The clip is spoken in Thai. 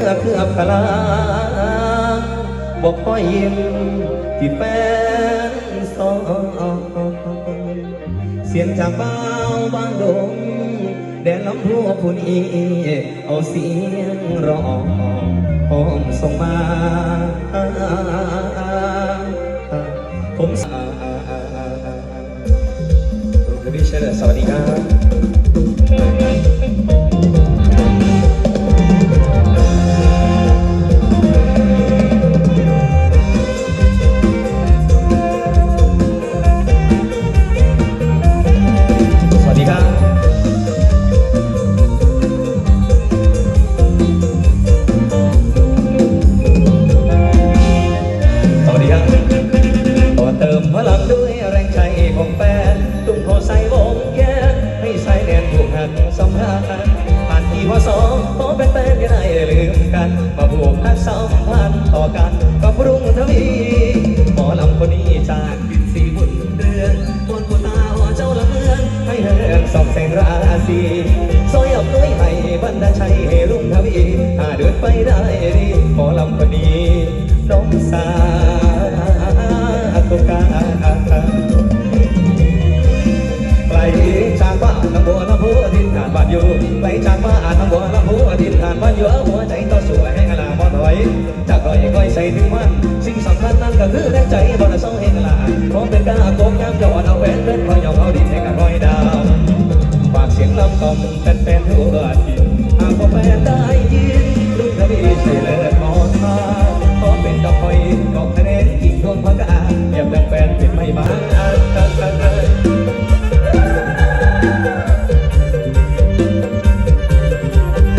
เมื่อเคลือบกะลาบอกพ่อยิ้มที่แฟนสองเสียงจากเบ้าบางดงแดนลำพูผู้นี้เอาเสียงร้องหอมส่งมา กัน มาบวกหักสัมพันธ์ต่อกันกับรุ่งทวีหมอลำคนนี้จากบินสีบุญเรือนบนผู้ตาหัวเจ้าละเมือนให้เลิกสองแสงราศีซอยอับด้วยให้บรรดาชัยให้รุ่งทวีถ้าเดินไปได้ดีหมอลำคนนี้น้องสาว ดินทานมันอยู่เอ้าหัวใจต่อสู้ให้กะลาบ่ถอยจากก้อยก้อยใส่ถึงมันสิ่งสำคัญนั้นก็คือแรงใจบ่ได้เศร้าให้กะลาพร้อมเป็นกา